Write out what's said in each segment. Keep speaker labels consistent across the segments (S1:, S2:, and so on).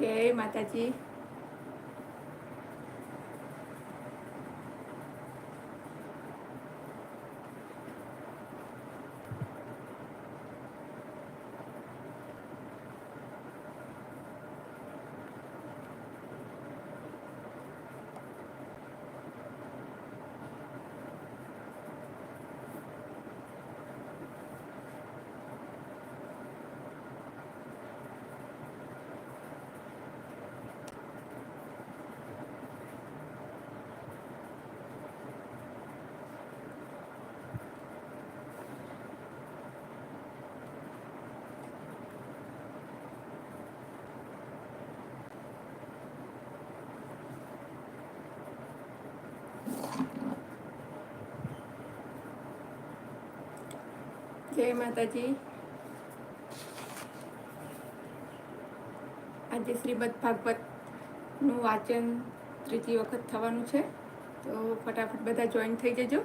S1: જય માતાજી. જય માતાજી. આજે શ્રીમદ ભાગવતનું વાંચન ત્રીજી વખત થવાનું છે. તો ફટાફટ બધા જોઈન થઈ જજો.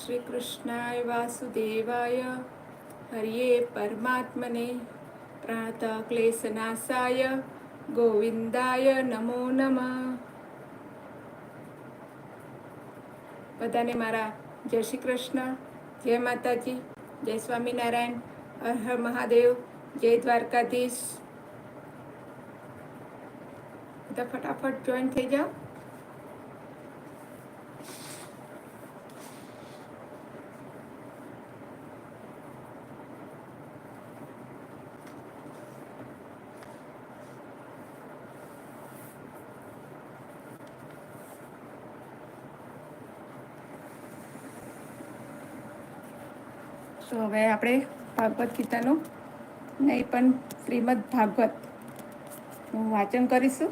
S1: શ્રી કૃષ્ણાય વાસુદેવાય હરિયે પરમાત્મને પ્રાત ક્લેશનાશાય ગોવિંદાય નમો નમઃ. બધાને મારા જય શ્રી કૃષ્ણ. જય માતાજી જય સ્વામિનારાયણ હર મહાદેવ જય દ્વારકાધીશ. બધા ફટાફટ જોઈન થઈ જાઓ. તો હવે આપણે ભાગવત ગીતાનું નહીં પણ શ્રીમદ ભાગવતનું વાંચન કરીશું.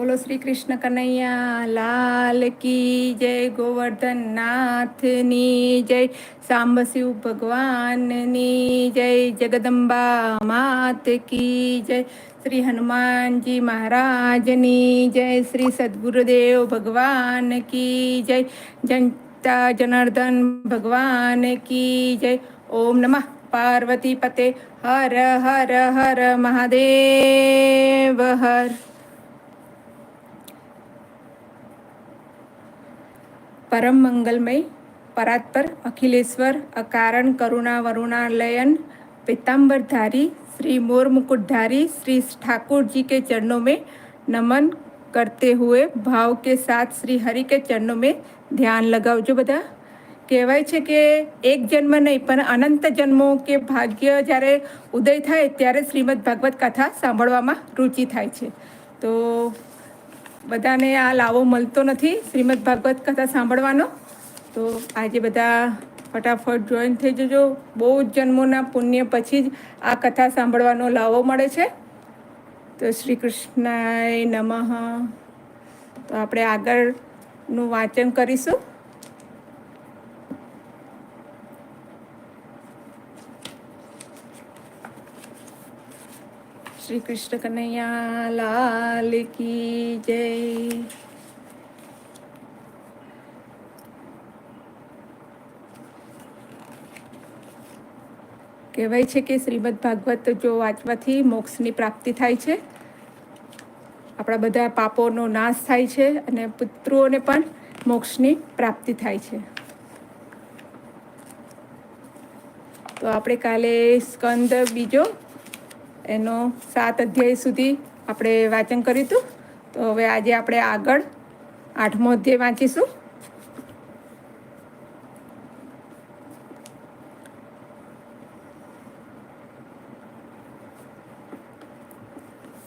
S1: બોલો શ્રી કૃષ્ણ કનૈયા, લાલ કી જય ગોવર્ધન નાથની જય, સાંબ શિવ ભગવાનની જય, જગદંબા માત કી જય, શ્રી હનુમાનજી મહારાજની જય, શ્રી સદગુરુદેવ ભગવાન કી જય, જનતા જનાર્દન ભગવાન કી જય. ઓમ નમઃ. પાર્વતી પતે. હર હર હર મહાદેવ હર. પરમ મંગલમય, પરાત્પર, અખિલેશ્વર, અકારણ, કરુણા, વરુણાલયન પીતાંબરધારી શ્રી મોર मुकुटधारी શ્રી ઠાકોરજી કે ચરણો में નમન કરતે હુએ, ભાવ કે સાથ શ્રી હરિ કે ચરણો में ધ્યાન લગાવજો બધા. કહેવાય છે કે એક જન્મ નહીં, પણ અનંત જન્મો કે ભાગ્ય જ્યારે ઉદય થાય, ત્યારે શ્રીમદ ભાગવત કથા સાંભળવામાં રુચિ થાય છે. તો બધાને આ લાવો મળતો નથી, શ્રીમદ ભાગવત કથા સાંભળવાનો. તો આજે બધા ફટાફટ જોઈન થઈ જજો. બહુ જ જન્મોના પુણ્ય પછી જ આ કથા સાંભળવાનો લાવો મળે છે. તો શ્રી કૃષ્ણાય નમઃ. તો આપણે આગળનું વાંચન કરીશું. શ્રી કૃષ્ણ કનૈયા લાલ કી જય. કહેવાય છે કે શ્રીમદ ભાગવત જો વાંચવાથી મોક્ષની પ્રાપ્તિ થાય છે. આપણા બધા પાપોનો નાશ થાય છે અને પુત્રોને પણ મોક્ષની પ્રાપ્તિ થાય છે. તો આપણે કાલે સ્કંદ બીજો એનો સાત અધ્યાય સુધી આપણે વાંચન કર્યું હતું તો હવે આજે આપણે આગળ આઠમો અધ્યાય વાંચીશું.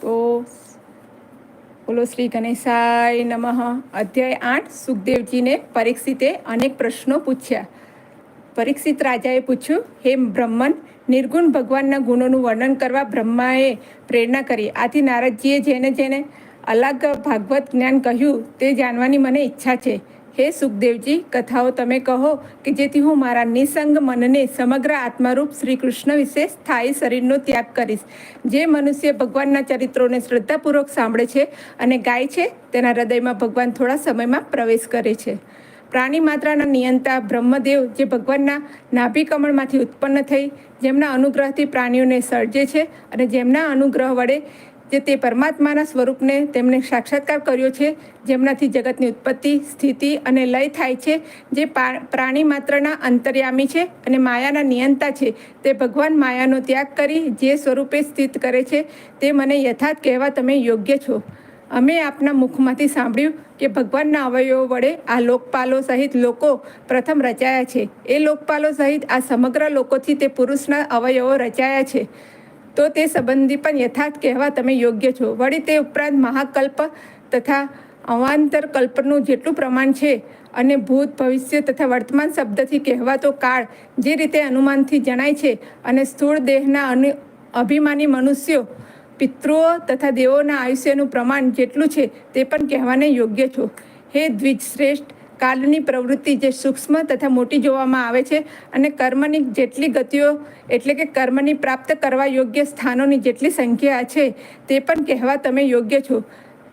S1: તો બોલો શ્રી ગણેશાય નમઃ. અધ્યાય આઠ, સુખદેવજીને પરીક્ષિતે અનેક પ્રશ્નો પૂછ્યા. પરીક્ષિત રાજાએ પૂછ્યું, હે બ્રહ્મન નિર્ગુણ ભગવાનના ગુણોનું વર્ણન કરવા બ્રહ્માએ પ્રેરણા કરી. આથી નારદજીએ જેને જેને અલગ ભાગવત જ્ઞાન કહ્યું તે જાણવાની મને ઈચ્છા છે. હે સુખદેવજી, કથાઓ તમે કહો કે જેથી હું મારા નિસંગ મનને સમગ્ર આત્મારૂપ શ્રી કૃષ્ણ વિશે સ્થાયી શરીરનો ત્યાગ કરીશ. જે મનુષ્ય ભગવાનના ચરિત્રોને શ્રદ્ધાપૂર્વક સાંભળે છે અને ગાય છે, તેના હૃદયમાં ભગવાન થોડા સમયમાં પ્રવેશ કરે છે. પ્રાણી માત્રાના નિયંતા બ્રહ્મદેવ જે ભગવાનના નાભિકમળમાંથી ઉત્પન્ન થઈ જેમના અનુગ્રહથી પ્રાણીઓને સર્જે છે અને જેમના અનુગ્રહ વડે જે તે પરમાત્માના સ્વરૂપને તેમણે સાક્ષાત્કાર કર્યો છે, જેમનાથી જગતની ઉત્પત્તિ, સ્થિતિ અને લય થાય છે, જે પ્રાણી માત્રના અંતર્યામી છે અને માયાના નિયંતા છે. તે ભગવાન માયાનો ત્યાગ કરી જે સ્વરૂપે સ્થિત કરે છે, તે મને યથાર્થ કહેવા તમે યોગ્ય છો. અમે આપના મુખમાંથી સાંભળ્યું કે ભગવાનના અવયવો વડે આ લોકપાલો સહિત લોકો પ્રથમ રચાયા છે. એ લોકપાલો સહિત આ સમગ્ર લોકોથી તે પુરુષના અવયવો રચાયા છે. તો તે સંબંધી પણ યથાર્થ કહેવા તમે યોગ્ય છો. વળી તે ઉપરાંત મહાકલ્પ તથા અવાંતર કલ્પનું જેટલું પ્રમાણ છે અને ભૂત, ભવિષ્ય તથા વર્તમાન શબ્દથી કહેવાતો કાળ જે રીતે અનુમાનથી જણાય છે અને સ્થૂળ દેહના અને અભિમાની મનુષ્યો પિતૃઓ તથા દેવોના આયુષ્યનું પ્રમાણ જેટલું છે તે પણ કહેવાને યોગ્ય છો. હે દ્વિજ શ્રેષ્ઠ, કાલની પ્રવૃત્તિ જે સૂક્ષ્મ તથા મોટી જોવામાં આવે છે અને કર્મની જેટલી ગતિઓ, એટલે કે કર્મની પ્રાપ્ત કરવા યોગ્ય સ્થાનોની જેટલી સંખ્યા છે તે પણ કહેવા તમે યોગ્ય છો.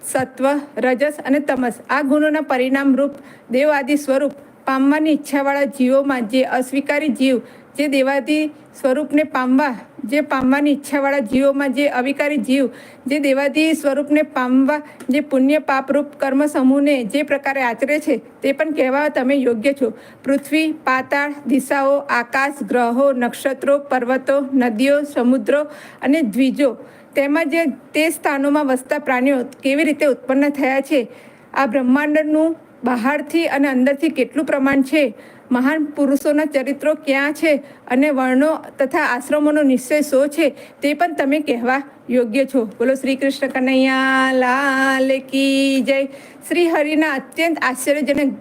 S1: સત્વ, રજસ અને તમસ આ ગુણોના પરિણામ રૂપ દેવ આદિ સ્વરૂપ પામવાની ઈચ્છાવાળા જીવોમાં જે અસ્વીકારી જીવ જે દેવાદી સ્વરૂપને પામવા, જે પામવાની ઈચ્છાવાળા જીવોમાં જે અવિકારી જીવ, જે દેવાદી સ્વરૂપને પામવા, જે પુણ્ય પાપરૂપ કર્મ સમૂહને જે પ્રકારે આચરે છે, તે પણ કહેવા તમે યોગ્ય છો. પૃથ્વી, પાતાળ, દિશાઓ, આકાશ, ગ્રહો, નક્ષત્રો, પર્વતો, નદીઓ, સમુદ્રો અને દ્વિજો, તેમજ તે સ્થાનોમાં વસતા પ્રાણીઓ કેવી રીતે ઉત્પન્ન થયા છે? આ બ્રહ્માંડનું બહારથી અને અંદરથી કેટલું પ્રમાણ છે? મહાન પુરુષોના ચરિત્રો ક્યાં છે અને વર્ણો તથા આશ્રમોનો નિશ્ચય શો છે તે પણ તમે કહેવા યોગ્ય છો. બોલો શ્રી કૃષ્ણ કનૈયા, લાલ કી જય. શ્રી હરિના અત્યંત આશ્ચર્યજનક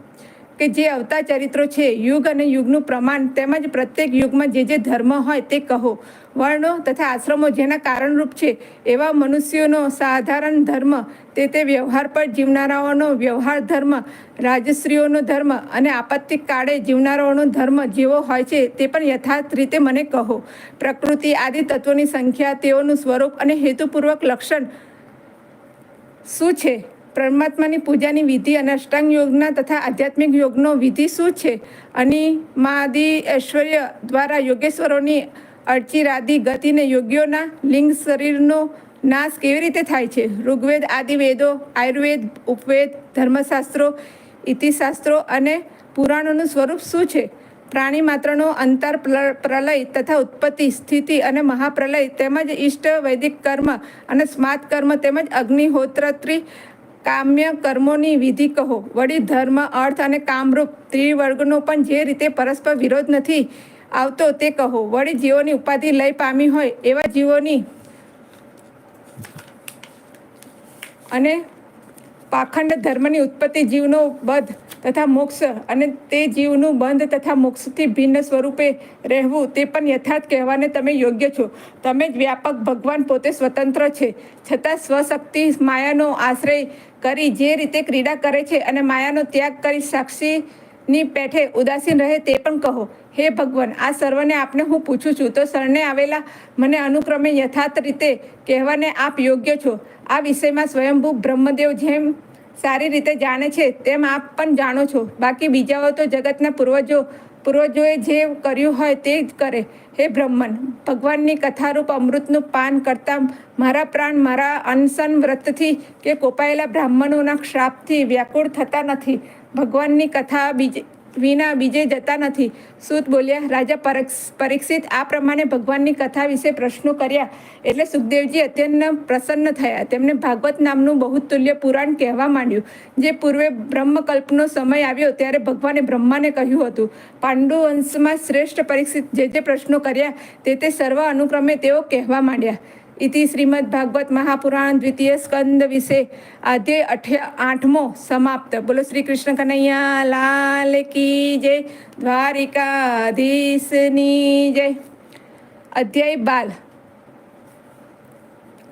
S1: કે જે અવતાર ચરિત્રો છે, યુગ અને યુગનું પ્રમાણ તેમજ પ્રત્યેક યુગમાં જે જે ધર્મ હોય તે કહો. વર્ણો તથા આશ્રમો જેના કારણરૂપ છે, એવા મનુષ્યોનો સાધારણ ધર્મ, તે તે વ્યવહાર પર જીવનારાઓનો વ્યવહાર ધર્મ, રાજશ્રીઓનો ધર્મ અને આપત્તિક કાળે જીવનારાઓનો ધર્મ જેવો હોય છે, તે પણ યથાર્થ રીતે મને કહો. પ્રકૃતિ, આદિ તત્વોની સંખ્યા, તેઓનું સ્વરૂપ અને હેતુપૂર્વક લક્ષણ શું છે? પરમાત્માની પૂજાની વિધિ અને અષ્ટાંગ યોગના તથા આધ્યાત્મિક યોગનો વિધિ શું છે? અને માદી ઐશ્વર્ય દ્વારા યોગેશ્વરોની અર્ચિરાદી ગતિને યોગ્યોના લિંગ શરીરનો નાશ કેવી રીતે થાય છે? ઋગ્વેદ આદિ વેદો આયુર્વેદ, ઉપવેદ, ધર્મશાસ્ત્રો ઇતિશાસ્ત્રો અને પુરાણોનું સ્વરૂપ શું છે? પ્રાણી માત્રનો અંતર, પ્ર- પ્રલય તથા ઉત્પત્તિ, સ્થિતિ અને મહાપ્રલય તેમજ ઇષ્ટ વૈદિક કર્મ અને સ્માર્ત કર્મ તેમજ અગ્નિહોત્રત્રી કામ્ય કર્મોની વિધિ કહો. વળી ધર્મ, અર્થ અને કામરૂપ ત્રિવર્ગનો પણ જે રીતે પરસ્પર વિરોધ નથી આવતો તે કહો. વળી જીવોની ઉપાધિ લઈ પામી હોય એવા જીવોની અને પાખંડ ધર્મની ઉત્પત્તિ જીવનો બધ તથા મોક્ષ અને તે જીવનું બંધ તથા મોક્ષથી ભિન્ન સ્વરૂપે રહેવું તે પણ યથાર્થ કહેવાને તમે યોગ્ય છો. તમે જ વ્યાપક ભગવાન પોતે સ્વતંત્ર છે. છતાં સ્વશક્તિ માયાનો આશ્રય કરી જે રીતે ક્રીડા કરે છે અને માયાનો ત્યાગ કરી સાક્ષીની પેઠે ઉદાસીન રહે તે પણ કહો. હે ભગવાન, આ સર્વને આપને હું પૂછું છું. તો શરણે આવેલા મને અનુક્રમે યથાર્થ રીતે કહેવાને આપ યોગ્ય છો. આ વિષયમાં સ્વયંભૂ બ્રહ્મદેવ જેમ સારી રીતે જાણે છે, તેમ આપ પણ જાણો છો. બાકી બીજાઓ તો જગતના પૂર્વજો, પૂર્વજોએ જે કર્યું હોય તે જ કરે. હે બ્રહ્મન, ભગવાનની કથારૂપ અમૃતનું પાન કરતા મારા પ્રાણ મારા અનશન વ્રતથી કે કોપાયેલા બ્રાહ્મણોના શ્રાપથી વ્યાકુળ થતા નથી. ભગવાનની કથા બીજે વિના બીજે જતા નથી. સૂત બોલ્યા, રાજા પરીક્ષ- પરીક્ષિત, આ પ્રમાણે ભગવાનની કથા વિશે પ્રશ્નો કર્યા. એટલે સુખદેવજી અત્યંત પ્રસન્ન થયા. તેમને ભાગવત નામનું બહુતુલ્ય પુરાણ કહેવા માંડ્યું. જે પૂર્વે બ્રહ્મકલ્પનો સમય આવ્યો ત્યારે ભગવાને બ્રહ્માને કહ્યું હતું, પાંડુ વંશમાં શ્રેષ્ઠ પરીક્ષિત જે જે પ્રશ્નો કર્યા, તે તે સર્વ અનુક્રમે તેઓ કહેવા માંડ્યા. ઇતિ શ્રીમદ ભાગવત મહાપુરાણ દ્વિતીય સ્કંદ વિશે આજે અઠ્યા આઠમો સમાપ્ત બોલો શ્રી કૃષ્ણ કનૈયા લાલ કી જય દ્વારિકાધીશની જય અધ્યાય બાલ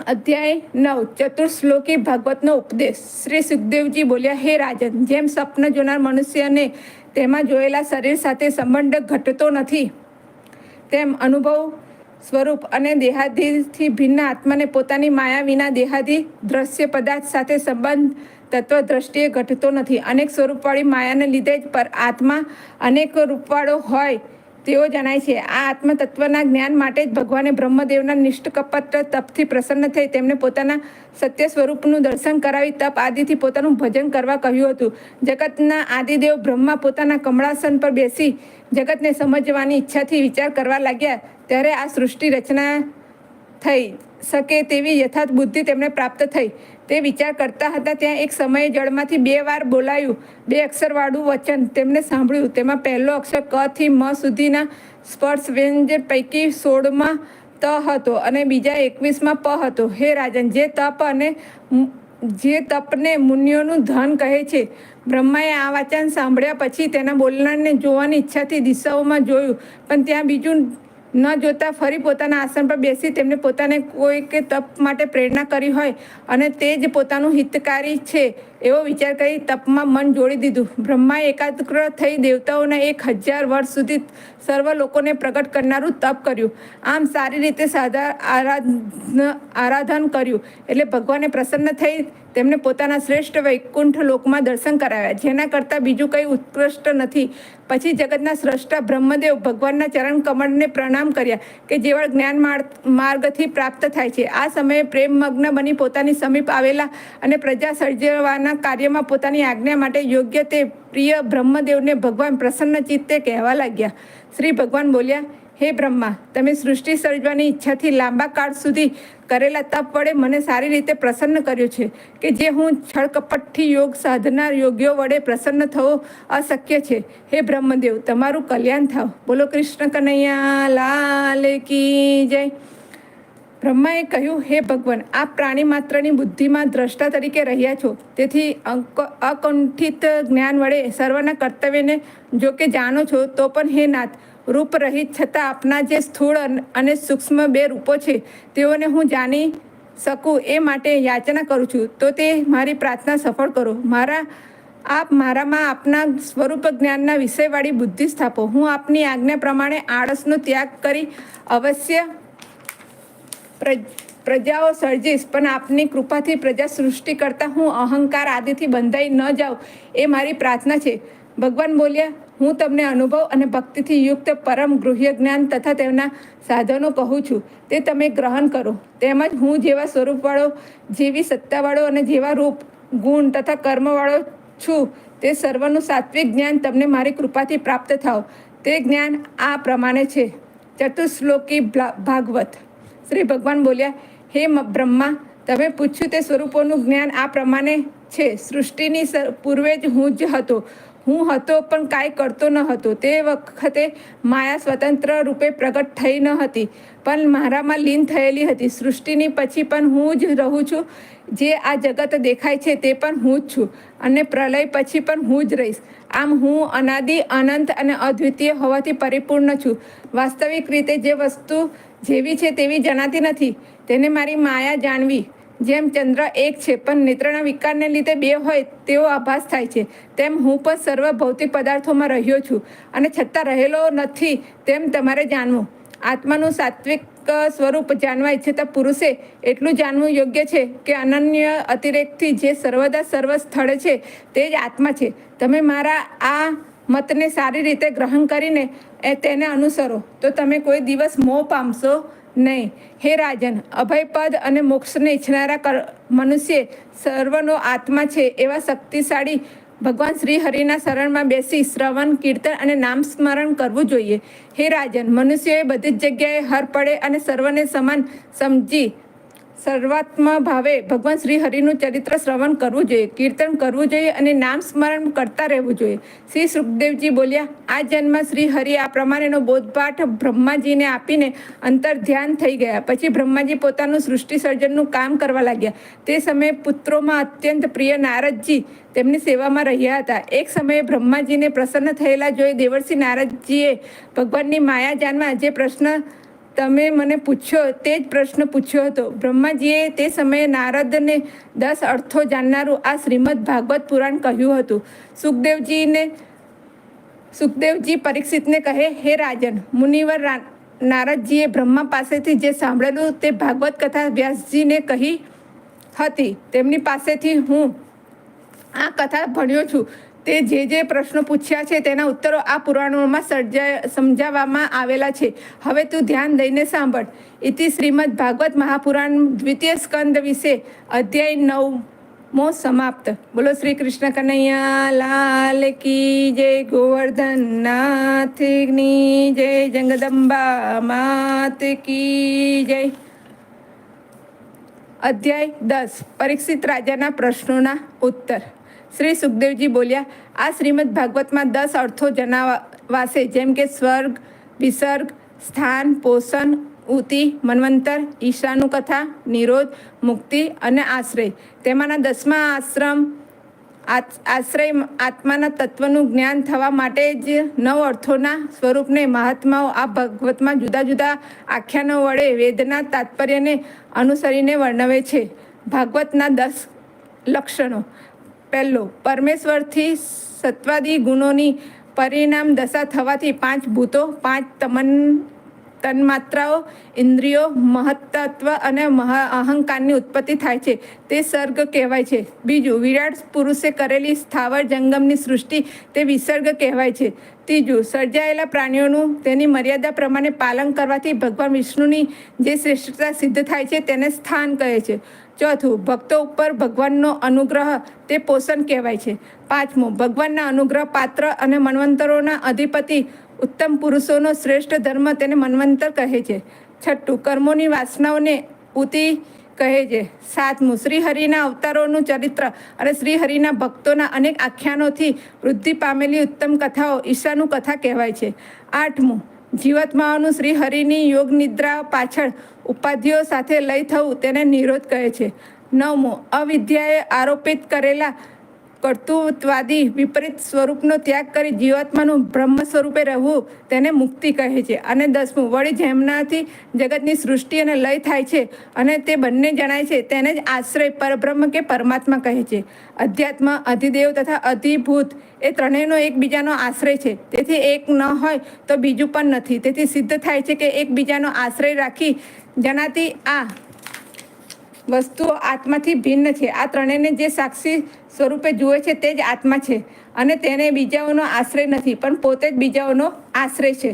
S1: અધ્યાય નવ ચતુર્શ્લોકી ભાગવતનો ઉપદેશ. શ્રી સુખદેવજી બોલ્યા, હે રાજન, જેમ સ્વપ્ન જોનાર મનુષ્યને તેમાં જોયેલા શરીર સાથે સંબંધ ઘટતો નથી, તેમ અનુભવ સ્વરૂપ અને દેહાદિથી ભિન્ન આત્માને પોતાની માયા વિના દેહાદી દ્રશ્ય પદાર્થ સાથે સંબંધ તત્વ દ્રષ્ટિએ ઘટતો નથી. અનેક સ્વરૂપવાળી માયાને લીધે જ પર આત્મા અનેક રૂપવાળો હોય તેઓ જણાય છે, આ આત્મતત્વના જ્ઞાન માટે જ ભગવાને બ્રહ્મદેવના નિષ્ઠ કપટ તપથી પ્રસન્ન થઈ તેમને પોતાના સત્ય સ્વરૂપનું દર્શન કરાવી તપ આદિથી પોતાનું ભજન કરવા કહ્યું હતું. જગતના આદિદેવ બ્રહ્મા પોતાના કમળાસન પર બેસી જગતને સમજવાની ઈચ્છાથી વિચાર કરવા લાગ્યા. ત્યારે આ સૃષ્ટિ રચના થઈ. શકે તેવી યથાર્થ બુદ્ધિ તેમને પ્રાપ્ત થઈ. તે વિચાર કરતા હતા, ત્યાં એક સમયે જળમાંથી બે વાર બોલાયું. બે અક્ષરવાળું વચન તેમને સાંભળ્યું. તેમાં પહેલો અક્ષર ક થી મ સુધીના સ્પર્શ વ્યંજન પૈકી સોળમાં ત હતો અને બીજા એકવીસમાં પ હતો. હે રાજન, જે તપ અને જે તપને મુનિઓનું ધન કહે છે, બ્રહ્માએ આ વાચન સાંભળ્યા પછી તેના બોલનારને જોવાની ઈચ્છાથી દિશાઓમાં જોયું. પણ ત્યાં બીજું ન જોતા ફરી પોતાના આસન પર બેસી તેમને પોતાને કોઈ કે તપ માટે પ્રેરણા કરી હોય અને તે જ પોતાનું હિતકારી છે એવો વિચાર કરી તપમાં મન જોડી દીધું. બ્રહ્માએ એકાગ્ર થઈ દેવતાઓના એક હજાર વર્ષ સુધી સર્વ લોકોને પ્રગટ કરનારું તપ કર્યું. આમ સારી રીતે સાધા આરાધન આરાધન કર્યું. એટલે ભગવાને પ્રસન્ન થઈ તેમને પોતાના શ્રેષ્ઠ વૈકુંઠ લોકમાં દર્શન કરાવ્યા. જેના કરતાં બીજું કંઈ ઉત્કૃષ્ટ નથી. પછી જગતના સ્રષ્ટા બ્રહ્મદેવ ભગવાનના ચરણ કમળને પ્રણામ કર્યા કે જેવા જ્ઞાન માર્ગ- માર્ગથી પ્રાપ્ત થાય છે. આ સમયે પ્રેમમગ્ન બની પોતાની સમીપ આવેલા અને પ્રજા સર્જવાના કાર્યમાં પોતાની આજ્ઞા માટે યોગ્ય તે પ્રિય બ્રહ્મદેવને ભગવાન પ્રસન્ન ચિત્તે કહેવા લાગ્યા. શ્રી ભગવાન બોલ્યા હે બ્રહ્મા, તમે સૃષ્ટિ સર્જવાની ઈચ્છાથી લાંબા કાળ સુધી કરેલા તપ વડે મને સારી રીતે પ્રસન્ન કર્યો છે કે જે હું છળકપટથી યોગ સાધનાર યોગ્યો વડે પ્રસન્ન થવો અશક્ય છે. હે બ્રહ્મદેવ, તમારું કલ્યાણ થાવ. બોલો કૃષ્ણ કનૈયા, લાલ કી જય. બ્રહ્માએ કહ્યું, હે ભગવાન, આપ પ્રાણી માત્રની બુદ્ધિમાં દ્રષ્ટા તરીકે રહ્યા છો. તેથી અકંઠિત જ્ઞાન વડે સર્વના કર્તવ્યને જો કે જાણો છો, તો પણ હે નાથ રૂપ રહિત છતાં આપના જે સ્થૂળ અને સૂક્ષ્મ બે રૂપો છે, તેઓને હું જાણી શકું એ માટે યાચના કરું છું. તો તે મારી પ્રાર્થના સફળ કરો. મારા, આપ મારામાં આપના સ્વરૂપ જ્ઞાનના વિષયવાળી બુદ્ધિ સ્થાપો. હું આપની આજ્ઞા પ્રમાણે આળસનો ત્યાગ કરી અવશ્ય પ્રજ- પ્રજાઓ સર્જીશ, પણ આપની કૃપાથી પ્રજા સૃષ્ટિ કરતાં હું અહંકાર આદિથી બંધાઈ ન જાઉં એ મારી પ્રાર્થના છે. ભગવાન બોલ્યા હું તમને અનુભવ અને ભક્તિથી યુક્ત પરમ ગૃહ્ય જ્ઞાન તથા તેમના સાધનો કહું છું. તે તમે ગ્રહણ કરો. તેમજ હું જેવા સ્વરૂપવાળો, જેવી સત્તાવાળો અને જેવા રૂપ, ગુણ તથા કર્મવાળો છું, તે સર્વનું સાત્વિક જ્ઞાન તમને મારી કૃપાથી પ્રાપ્ત થાવ. તે જ્ઞાન આ પ્રમાણે છે. ચતુશ્લોકી ભાગવત. શ્રી ભગવાન બોલ્યા, હે બ્રહ્મા, તમે પૂછ્યું તે સ્વરૂપોનું જ્ઞાન આ પ્રમાણે છે. સૃષ્ટિની પૂર્વે જ હું જ હતો. હું હતો પણ કાંઈ કરતો ન હતો. તે વખતે માયા સ્વતંત્ર રૂપે પ્રગટ થઈ ન હતી, પણ મારામાં લીન થયેલી હતી. સૃષ્ટિની પછી પણ હું જ રહું છું, જે આ જગત દેખાય છે તે પણ હું જ છું અને પ્રલય પછી પણ હું જ રહીશ. આમ હું અનાદિ, અનંત અને અદ્વિતીય હોવાથી પરિપૂર્ણ છું. વાસ્તવિક રીતે જે વસ્તુ જેવી છે તેવી જણાતી નથી. તેને મારી માયા જાણવી. જેમ ચંદ્ર એક છે, પણ નેત્રના વિકારને લીધે બે હોય તેવો આભાસ થાય છે. તેમ હું પણ સર્વ ભૌતિક પદાર્થોમાં રહ્યો છું અને છતાં રહેલો નથી તેમ તમારે જાણવું. આત્માનું સાત્વિક સ્વરૂપ જાણવા ઈચ્છતા પુરુષે એટલું જાણવું યોગ્ય છે કે અનન્ય અતિરેકથી જે સર્વદા સર્વ સ્થળે છે તે જ આત્મા છે. તમે મારા આ મતને સારી રીતે ગ્રહણ કરીને તેને અનુસરો. તો તમે કોઈ દિવસ મોહ પામશો? નહીં. હે રાજન, અભયપદ અને મોક્ષને ઈચ્છનારા મનુષ્ય સર્વનો આત્મા છે, એવા શક્તિશાળી ભગવાન શ્રી હરિના શરણમાં બેસી શ્રવણ, કીર્તન અને નામ સ્મરણ કરવું જોઈએ. હે રાજન, મનુષ્યએ બધી જ જગ્યાએ હર પડે અને સર્વને સમાન સમજી સર્વાત્મા ભાવે ભગવાન શ્રી હરિનું ચરિત્ર શ્રવણ કરવું જોઈએ, કીર્તન કરવું જોઈએ અને નામ સ્મરણ કરતા રહેવું જોઈએ. શ્રી સુખદેવજી બોલ્યા, આ જન્મ શ્રી હરિ આ પ્રમાણેનો બોધપાઠ બ્રહ્માજીને આપીને અંતર ધ્યાન થઈ ગયા. પછી બ્રહ્માજી પોતાનું સૃષ્ટિ સર્જનનું કામ કરવા લાગ્યા. તે સમયે પુત્રોમાં અત્યંત પ્રિય નારદજી તેમની સેવામાં રહ્યા હતા. એક સમયે બ્રહ્માજીને પ્રસન્ન થયેલા જોઈ દેવર્ષિ નારદજીએ ભગવાનની માયા જાણવા જે પ્રશ્ન તમે મને પૂછ્યો તે જ પ્રશ્ન પૂછ્યો હતો. બ્રહ્માજીએ તે સમયે નારદને દસ અર્થો જાણનારું આ શ્રીમદ ભાગવત પુરાણ કહ્યું હતું. સુખદેવજીને, સુખદેવજી પરીક્ષિતને કહે, હે રાજન, મુનિવર નારદજીએ બ્રહ્મા પાસેથી જે સાંભળેલું તે ભાગવત કથા વ્યાસજીને કહી હતી. તેમની પાસેથી હું આ કથા ભણ્યો છું. તે જે જે પ્રશ્નો પૂછ્યા છે તેના ઉત્તરો આ પુરાણોમાં સર્જા સમજાવવામાં આવેલા છે. હવે તું ધ્યાન દઈને સાંભળ. ઇતિ શ્રીમદ ભાગવત મહાપુરાણ દ્વિતીય સ્કંદ વિશે અધ્યાય નવમો સમાપ્ત. બોલો શ્રી કૃષ્ણ કનૈયા, લાલ કી જય, ગોવર્ધન નાથની જય, જગદંબા માત કી જય. અધ્યાય દસ. પરીક્ષિત રાજાના પ્રશ્નોના ઉત્તર. શ્રી સુખદેવજી બોલ્યા, આ શ્રીમદ ભાગવતમાં દસ અર્થો જણાવાશે, જેમ કે સ્વર્ગ, વિસર્ગ, સ્થાન, પોષણ, ઉતિ, મન્વંતર ઈશાનું કથા નિરોધ, મુક્તિ અને આશ્રય. તેમાંના દસમા આશ્રમ આશ્રય આત્માના તત્વનું જ્ઞાન થવા માટે જ નવ અર્થોના સ્વરૂપને મહાત્માઓ આ ભાગવતમાં જુદા જુદા આખ્યાનો વડે વેદના તાત્પર્યને અનુસરીને વર્ણવે છે. ભાગવતના દસ લક્ષણો. પહેલો, પરમેશ્વરથી સત્વાદી ગુણોની પરિણામ દશા થવાથી પાંચ ભૂતો, પાંચ તમન, તન્માત્રાઓ, ઇન્દ્રિયો, મહત્તત્વ અને મહા અહંકારની ઉત્પત્તિ થાય છે. તે સર્ગ કહેવાય છે. બીજું, વિરાટ પુરુષે કરેલી સ્થાવર જંગમની સૃષ્ટિ તે વિસર્ગ કહેવાય છે. ત્રીજું, સર્જાયેલા પ્રાણીઓનું તેની મર્યાદા પ્રમાણે પાલન કરવાથી ભગવાન વિષ્ણુની જે શ્રેષ્ઠતા સિદ્ધ થાય છે તેને સ્થાન કહે છે. ચોથું, ભક્તો ઉપર ભગવાનનો અનુગ્રહ તે પોષણ કહેવાય છે. પાંચમું, ભગવાનના અનુગ્રહ પાત્ર અને મન્વંતરોના અધિપતિ ઉત્તમ પુરુષોનો શ્રેષ્ઠ ધર્મ તેને મન્વંતર કહે છે. છઠ્ઠું, કર્મોની વાસનાઓને ઉતિ કહે છે. સાતમું, શ્રીહરિના અવતારોનું ચરિત્ર અને શ્રીહરિના ભક્તોના અનેક આખ્યાનોથી વૃદ્ધિ પામેલી ઉત્તમ કથાઓ ઈશાનું કથા કહેવાય છે. આઠમું જીવાત્માઓનું શ્રીહરિની યોગ નિદ્રા પાછળ ઉપાધિઓ સાથે લઈ થવું તેને નિરોધ કહે છે. નવમું, અવિદ્યાએ આરોપિત કરેલા કર્તૃત્વવાદી વિપરીત સ્વરૂપનો ત્યાગ કરી જીવાત્માનું બ્રહ્મ સ્વરૂપે રહેવું તેને મુક્તિ કહે છે. અને દસમું, વળી જેમનાથી જગતની સૃષ્ટિ અને લય થાય છે અને તે બંને જણાય છે તેને જ આશ્રય પરબ્રહ્મ કે પરમાત્મા કહે છે. અધ્યાત્મ, અધિદેવ તથા અધિભૂત એ ત્રણેયનો એકબીજાનો આશ્રય છે. તેથી એક ન હોય તો બીજું પણ નથી. તેથી સિદ્ધ થાય છે કે એકબીજાનો આશ્રય રાખી જણાતી આ વસ્તુઓ આત્માથી ભિન્ન છે. આ ત્રણેયને જે સાક્ષી સ્વરૂપે જુએ છે તે જ આત્મા છે અને તેને બીજાઓનો આશ્રય નથી, પણ પોતે જ બીજાઓનો આશ્રય છે.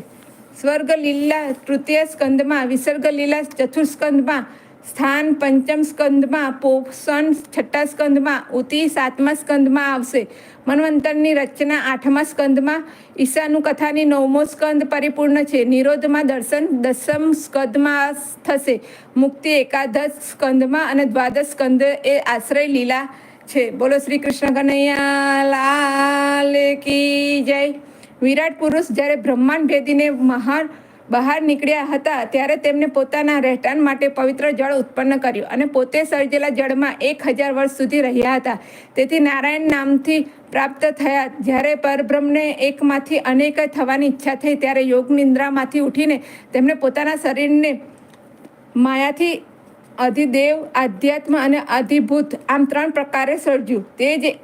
S1: સ્વર્ગ લીલા તૃતીય સ્કંદમાં વિસર્ગ લીલા ચતુર્થ સ્કંદમાં સ્થાન પંચમ સ્કંદમાં પોષણ છઠ્ઠા સ્કંદમાં, ઉતિ સાતમા સ્કંદમાં આવશે. મન્વંતરની રચના આઠમા સ્કંદમાં, ઈશાનું કથાની નવમો સ્કંદ પરિપૂર્ણ છે. નિરોધમાં દર્શન દસમ સ્કંદમાં થશે. મુક્તિ એકાદશ સ્કંદમાં અને દ્વાદશ સ્કંદ એ આશ્રય લીલા છે. બોલો શ્રી કૃષ્ણ કનૈયા લાલ કી જય. વિરાટ પુરુષ જ્યારે બ્રહ્માંડ ભેદીને મહાન બહાર નીકળ્યા હતા ત્યારે તેમને પોતાના રહેઠાણ માટે પવિત્ર જળ ઉત્પન્ન કર્યું અને પોતે સર્જેલા જળમાં એક હજાર વર્ષ સુધી રહ્યા હતા. તેથી નારાયણ નામથી પ્રાપ્ત થયા. જ્યારે પરબ્રહ્મને એકમાંથી અનેક થવાની ઈચ્છા થઈ ત્યારે યોગ નિંદ્રામાંથી ઉઠીને તેમણે પોતાના શરીરને માયાથી અધિદેવ, આધ્યાત્મ અને અધિભૂત આમ ત્રણ પ્રકારે સર્જ્યું. તે જ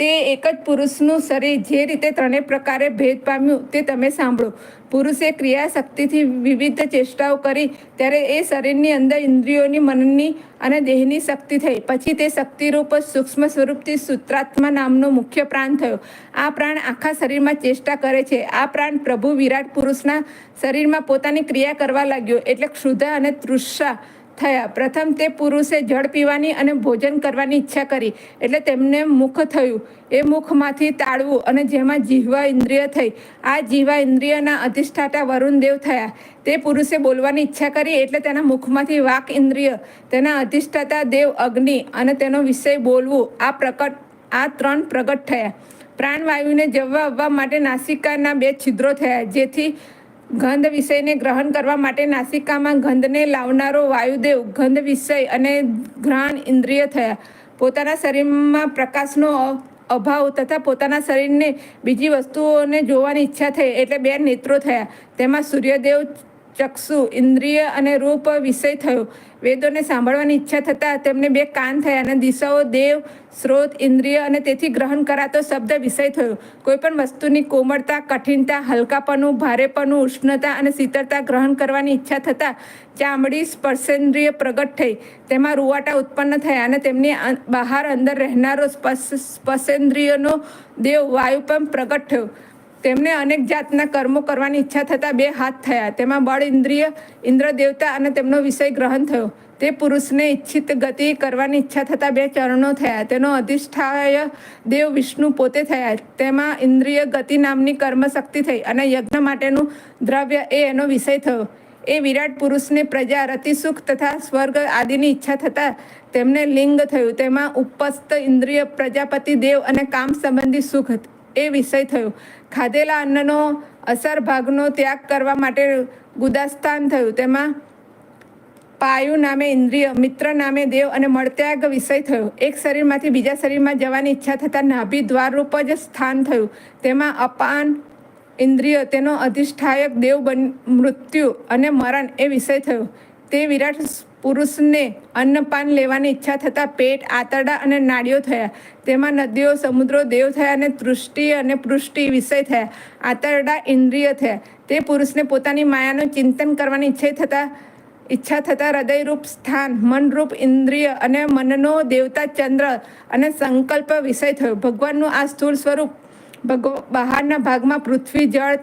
S1: તે એક જ પુરુષનું શરીર જે રીતે ત્રણેય પ્રકારે ભેદ પામ્યું તે તમે સાંભળો. પુરુષે ક્રિયા શક્તિથી વિવિધ ચેષ્ટાઓ કરી, ત્યારે એ શરીરની અંદર ઇન્દ્રિયોની મનની અને દેહની શક્તિ થઈ. પછી તે શક્તિરૂપ સૂક્ષ્મ સ્વરૂપથી સૂત્રાત્મા નામનો મુખ્ય પ્રાણ થયો. આ પ્રાણ આખા શરીરમાં ચેષ્ટા કરે છે. આ પ્રાણ પ્રભુ વિરાટ પુરુષના શરીરમાં પોતાની ક્રિયા કરવા લાગ્યો, એટલે ક્ષુધા અને તૃષા થયા. પ્રથમ તે પુરુષે જળ પીવાની અને ભોજન કરવાની ઈચ્છા કરી, એટલે તેમને મુખ થયું. એ મુખમાંથી તાળવું અને જેમાં જીહવા ઇન્દ્રિય થઈ. આ જીવા ઇન્દ્રિયના અધિષ્ઠાતા વરુણદેવ થયા. તે પુરુષે બોલવાની ઈચ્છા કરી, એટલે તેના મુખમાંથી વાક ઇન્દ્રિય, તેના અધિષ્ઠાતા દેવ અગ્નિ અને તેનો વિષય બોલવું, આ પ્રકટ, આ ત્રણ પ્રગટ થયા. પ્રાણવાયુને જવા આવવા માટે નાસિકાના બે છિદ્રો થયા, જેથી ગંધ વિષયને ગ્રહણ કરવા માટે નાસિકામાં ગંધને લાવનારો વાયુદેવ ગંધ વિષય અને ઘ્રાણ ઇન્દ્રિય થયા. પોતાના શરીરમાં પ્રકાશનો અભાવ તથા પોતાના શરીરને બીજી વસ્તુઓને જોવાની ઈચ્છા થઈ એટલે બે નેત્રો થયા. તેમાં સૂર્યદેવ ચક્ષુ, ઇન્દ્રિય અને રૂપ વિષય થયો. વેદોને સાંભળવાની ઈચ્છા થતાં તેમને બે કાન થયા અને દિશાઓ, દેવ, સ્રોત, ઇન્દ્રિય અને તેથી ગ્રહણ કરાતો શબ્દ વિષય થયો. કોઈપણ વસ્તુની કોમળતા, કઠિનતા, હલકાપણું, ભારેપણું, ઉષ્ણતા અને શીતળતા ગ્રહણ કરવાની ઈચ્છા થતાં ચામડી સ્પર્શેન્દ્રિય પ્રગટ થઈ. તેમાં રૂવાટા ઉત્પન્ન થયા અને તેમની બહાર અંદર રહેનારો સ્પર્શ, સ્પર્શેન્દ્રિયનો દેવ વાયુ પણ પ્રગટ થયો. તેમને અનેક જાતના કર્મો કરવાની ઈચ્છા થતાં બે હાથ થયા. તેમાં બળ ઇન્દ્રિય ઇન્દ્ર દેવતા અને તેમનો વિષય ગ્રહણ થયો. તે પુરુષને ઈચ્છિત ગતિ કરવાની ઈચ્છા થતાં બે ચરણો થયા. તેનો અધિષ્ઠાય દેવ વિષ્ણુ પોતે થયા. તેમાં ઇન્દ્રિય ગતિ નામની કર્મશક્તિ થઈ અને યજ્ઞ માટેનું દ્રવ્ય એ એનો વિષય થયો. એ વિરાટ પુરુષને પ્રજા રતિસુખ તથા સ્વર્ગ આદિની ઈચ્છા થતાં તેમને લિંગ થયું. તેમાં ઉપસ્થ ઇન્દ્રિય પ્રજાપતિ દેવ અને કામ સંબંધી સુખ એ વિષય થયો. ખાધેલા અન્નનો અસર ભાગનો ત્યાગ કરવા માટે ગુદાસ્થાન થયું. તેમાં પાયુ નામે ઇન્દ્રિય, મિત્ર નામે દેવ અને મળત્યાગ વિષય થયો. એક શરીરમાંથી બીજા શરીરમાં જવાની ઈચ્છા થતાં નાભી દ્વારરૂપ જ સ્થાન થયું. તેમાં અપાન ઇન્દ્રિય, તેનો અધિષ્ઠાયક દેવ બન, મૃત્યુ અને મરણ એ વિષય થયો. તે વિરાટ પુરુષને અન્નપાન લેવાની ઈચ્છા થતાં પેટ આંતરડા અને નાડીઓ થયા. તેમાં નદીઓ, સમુદ્રો, દેવ થયા અને તૃષ્ટિ અને પૃષ્ટિ વિષય થયા. આંતરડા ઇન્દ્રિય થયા. તે પુરુષને પોતાની માયાનું ચિંતન કરવાની ઈચ્છા થતાં ઈચ્છા થતાં હૃદયરૂપ સ્થાન, મનરૂપ ઇન્દ્રિય અને મનનો દેવતા ચંદ્ર અને સંકલ્પ વિષય થયો. ભગવાનનું આ સ્થૂળ સ્વરૂપ ભગવ બહારના ભાગમાં પૃથ્વી, જળ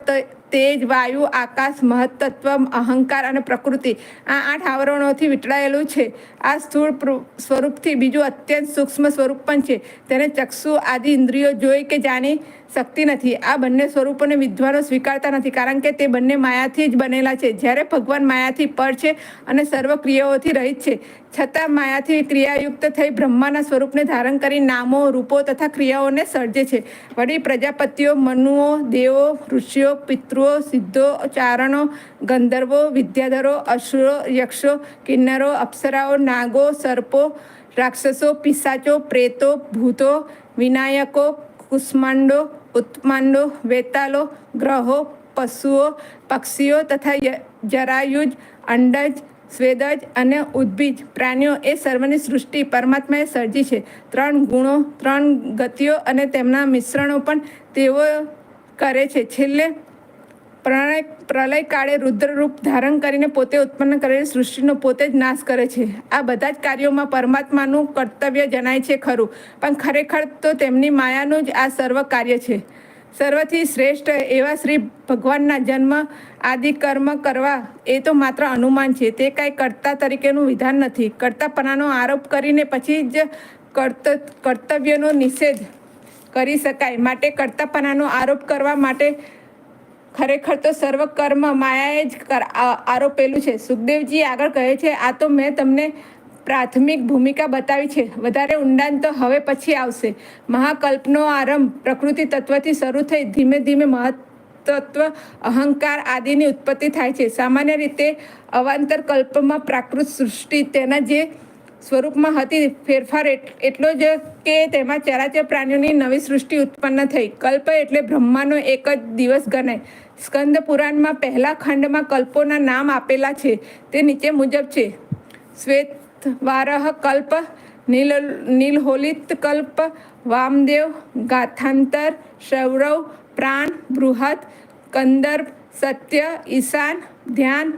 S1: તેજ વાયુ, આકાશ મહત્તત્વ અહંકાર અને પ્રકૃતિ આ આઠ આવરણોથી વીંટળાયેલું છે. આ સ્થૂળ સ્વરૂપથી બીજું અત્યંત સૂક્ષ્મ સ્વરૂપ પણ છે. તેને ચક્ષુ આદિ ઇન્દ્રિયો જોઈ કે જાણી શકતી નથી. આ બંને સ્વરૂપોને વિદ્વાનો સ્વીકારતા નથી, કારણ કે તે બંને માયાથી જ બનેલા છે. જ્યારે ભગવાન માયાથી પર છે અને સર્વ ક્રિયાઓથી રહિત છે, છતાં માયાથી ક્રિયાયુક્ત થઈ બ્રહ્માના સ્વરૂપને ધારણ કરી નામો, રૂપો તથા ક્રિયાઓને સર્જે છે. વળી પ્રજાપતિઓ, મનુઓ, દેવો, ઋષિઓ, પિતૃઓ, સિદ્ધો, ચારણો, ગંધર્વો, વિદ્યાધરો, અસુરો, યક્ષો, કિન્નરો, અપ્સરાઓ, નાગો, સર્પો, રાક્ષસો પિસાચો પ્રેતો, ભૂતો, વિનાયકો, કુષ્માંડો ઉત્માંડો વેતાલો, ગ્રહો, પશુઓ, પક્ષીઓ તથા જરાયુજ, અંડજ, સ્વેદજ અને ઉદ્ભીજ પ્રાણીઓ એ સર્વની સૃષ્ટિ પરમાત્માએ સર્જી છે. ત્રણ ગુણો, ત્રણ ગતિઓ અને તેમના મિશ્રણો પણ તેઓ કરે છે. છેલ્લે પ્રણય પ્રલય કાળે રુદ્રરૂપ ધારણ કરીને પોતે ઉત્પન્ન કરેલી સૃષ્ટિનો પોતે જ નાશ કરે છે. આ બધા જ કાર્યોમાં પરમાત્માનું કર્તવ્ય જણાય છે ખરું, પણ ખરેખર તો તેમની માયાનું જ આ સર્વ કાર્ય છે. સર્વથી શ્રેષ્ઠ એવા શ્રી ભગવાનના જન્મ આદિ કર્મ કરવા એ તો માત્ર અનુમાન છે, તે કાંઈ કર્તા તરીકેનું વિધાન નથી. કર્તાપણાનો આરોપ કરીને પછી જ કર્ત, કર્તવ્યનો નિષેધ કરી શકાય. માટે કર્તાપણાનો આરોપ કરવા માટે ખરેખર તો સર્વ કર્મ માયાએ જ આરોપેલું છે. સુખદેવજી આગળ કહે છે, આ તો મેં તમને પ્રાથમિક ભૂમિકા બતાવી છે. વધારે ઊંડાણ તો હવે પછી આવશે. મહાકલ્પનો આરંભ પ્રકૃતિ તત્વથી શરૂ થઈ ધીમે ધીમે મહત્તત્વ, અહંકાર આદિની ઉત્પત્તિ થાય છે. સામાન્ય રીતે અવાંતર કલ્પમાં પ્રાકૃત સૃષ્ટિ તેના જે સ્વરૂપમાં હતી, ફેરફાર એટ- એટલો જ કે તેમાં ચરાચર પ્રાણીઓની નવી સૃષ્ટિ ઉત્પન્ન થઈ. કલ્પ એટલે બ્રહ્માનો એક જ દિવસ ગણાય. સ્કંદ પુરાણમાં પહેલા ખંડમાં કલ્પોના નામ આપેલા છે. તે નીચે મુજબ છે. શ્વેત કલ્પ, નીલ, નીલહોલિત કલ્પ, વામદેવ, ગાથાંતર સૌરવ પ્રાણ, બૃહદ કંદર્પ સત્ય, ઈશાન, ધ્યાન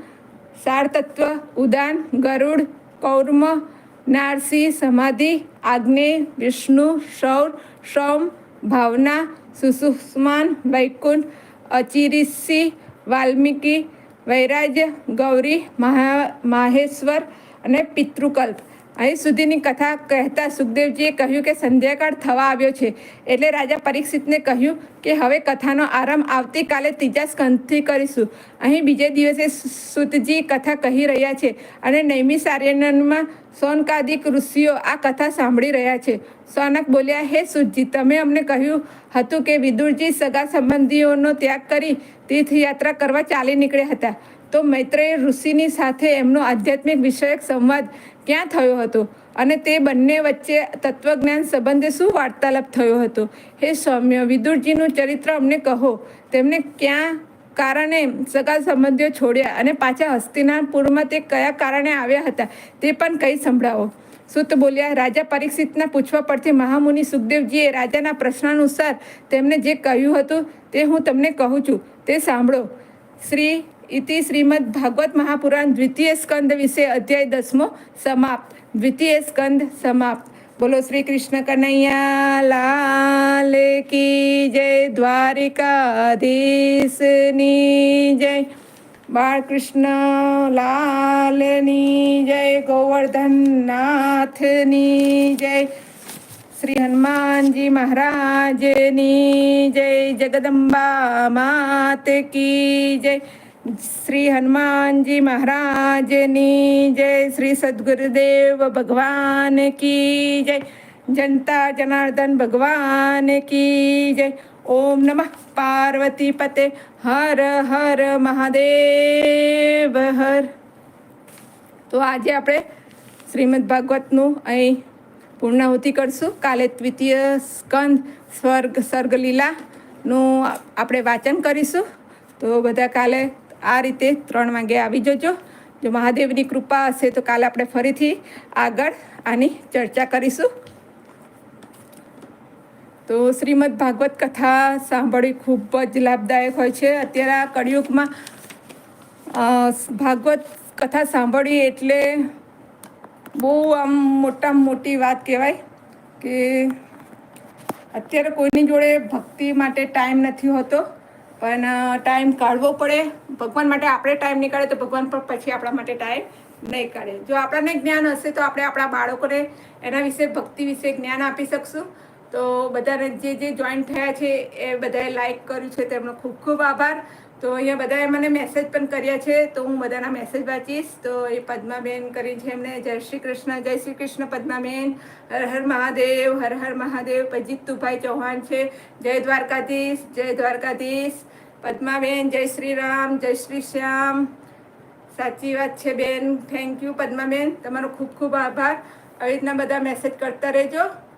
S1: સારતત્વ ઉદાન, ગરુડ, કૌર્મ, નારસી, સમાધિ આગ્નેય વિષ્ણુ સૌર સૌમ ભાવના સુસુષ્માન વૈકુંઠ અચિરિષિ વાલ્મીકી વૈરાજ્ય ગૌરી મહા માહેશ્વર અને પિતૃકલ્પ. અહીં સુધીની કથા કહેતા સુખદેવજીએ કહ્યું કે સંધ્યાકાળ થવા આવ્યો છે. એટલે રાજા પરીક્ષિતને કહ્યું કે હવે કથાનો આરંભ આવતીકાલે ત્રીજા સ્કંદથી કરીશું. અહીં બીજે દિવસે સુતજી કથા કહી રહ્યા છે અને નૈમિષારણ્યમાં સોનકાદિક ઋષિઓ આ કથા સાંભળી રહ્યા છે. સોનક બોલ્યા, હે સુતજી, તમે અમને કહ્યું હતું કે વિદુરજી સગા સંબંધીઓનો ત્યાગ કરી તીર્થયાત્રા કરવા ચાલી નીકળ્યા હતા. તો મૈત્રેય ઋષિની સાથે એમનો આધ્યાત્મિક વિષયક સંવાદ ક્યાં થયો હતો? અને તે બંને વચ્ચે તત્વજ્ઞાન સંબંધે શું વાર્તાલાપ થયો હતો? હે સૌમ્ય, વિદુરજીનું ચરિત્ર અમને કહો. તેમને ક્યાં કારણે સગા સંબંધીઓ છોડ્યા અને પાછા હસ્તિનાપુરમાં તે કયા કારણે આવ્યા હતા તે પણ કહી સંભળાવો. સુત બોલ્યા, રાજા પરીક્ષિતના પૂછવા પરથી મહામુનિ સુખદેવજીએ રાજાના પ્રશ્નાનુસાર તેમને જે કહ્યું હતું તે હું તમને કહું છું. તે સાંભળો. શ્રી ઇતિ શ્રીમદ ભાગવત મહાપુરાણ દ્વિતીય સ્કંદ વિશે અધ્યાય દસમો સમાપ્ત દ્વિતીય સ્કંદ સમાપ્ત બોલો શ્રી કૃષ્ણ કનૈયા લાલ કી જય દ્વારિકાધીશની જય બાળકૃષ્ણ લાલની જય ગોવર્ધનનાથની જય શ્રી હનુમાનજી મહારાજની જય જગદંબા માત કી જય શ્રી હનુમાનજી મહારાજની જય, શ્રી સદગુરુદેવ ભગવાન કી જય, જનતા જનાર્દન ભગવાન કી જય. ઓમ નમઃ પાર્વતી પતે, હર હર મહાદેવ હર. તો આજે આપણે શ્રીમદ ભાગવતનું અહીં પૂર્ણાહુતિ કરશું. કાલે દ્વિતીય સ્કંદ સ્વર્ગ સર્ગલીલાનું આપણે વાંચન કરીશું. તો બધા કાલે આ રીતે ત્રણ વાગે આવી જજો. જો મહાદેવની કૃપા હશે તો કાલે આપણે ફરીથી આગળ આની ચર્ચા કરીશું. તો શ્રીમદ ભાગવત કથા સાંભળવી ખૂબ જ લાભદાયક હોય છે. અત્યારે આ કળિયુગમાં ભાગવત કથા સાંભળવી એટલે બહુ આમ મોટામાં મોટી વાત કહેવાય કે અત્યારે કોઈની જોડે ભક્તિ માટે ટાઈમ નથી હોતો. પણ ટાઈમ કાઢવો પડે. ભગવાન માટે આપણે ટાઈમ નહીં તો ભગવાન પણ પછી આપણા માટે ટાઈમ નહીં કાઢે. જો આપણને જ્ઞાન હશે તો આપણે આપણા બાળકોને એના વિશે, ભક્તિ વિશે જ્ઞાન આપી શકશું. તો બધાને જે જે જોઈન થયા છે એ બધાએ લાઈક કર્યું છે. તેમનો ખૂબ ખૂબ આભાર. તો અહીંયા બધાએ મને મેસેજ પણ કર્યા છે, તો હું બધાના મેસેજ વાંચીશ. તો એ પદ્માબેન કરી છે એમને. જય શ્રી કૃષ્ણ, જય શ્રી કૃષ્ણ પદ્માબેન. હર હર મહાદેવ, હર હર મહાદેવ. જીતુભાઈ ચૌહાણ છે. જય દ્વારકાધીશ જય દ્વારકાધીશ. પદ્માબેન, જય શ્રી રામ, જય શ્રી શ્યામ. સાચી વાત છે બેન. Thank you Padmaben. તમારો ખૂબ ખૂબ આભાર. આવી રીતના બધા મેસેજ કરતા રહેજો.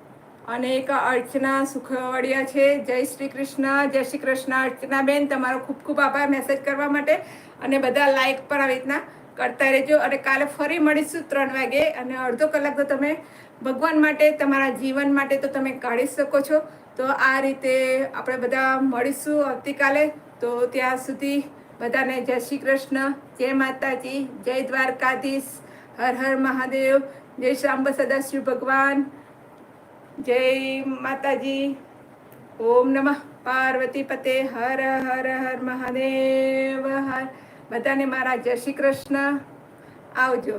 S1: અને એક અર્ચના સુખવડિયા છે. જય શ્રી કૃષ્ણ, જય શ્રી કૃષ્ણ. અર્ચના બેન તમારો ખૂબ ખૂબ આભાર મેસેજ કરવા માટે. અને બધા લાઈક પણ આવી રીતના કરતા રહેજો. અને કાલે ફરી મળીશું ત્રણ વાગે. અને અડધો કલાક તો તમે ભગવાન માટે, તમારા જીવન માટે તો તમે કાઢી શકો છો. તો આ રીતે આપણે બધા મળીશું આવતીકાલે. તો ત્યાં સુધી બધાને જય શ્રી કૃષ્ણ, જય માતાજી, જય દ્વારકાધીશ, હર હર મહાદેવ, જય શાંબ સદાશિવ ભગવાન. જય માતાજી. ઓમ નમઃ. પાર્વતી પતે. હર હર હર, મહાદેવ, હર. બધાને મારા જય શ્રી કૃષ્ણ. આવજો.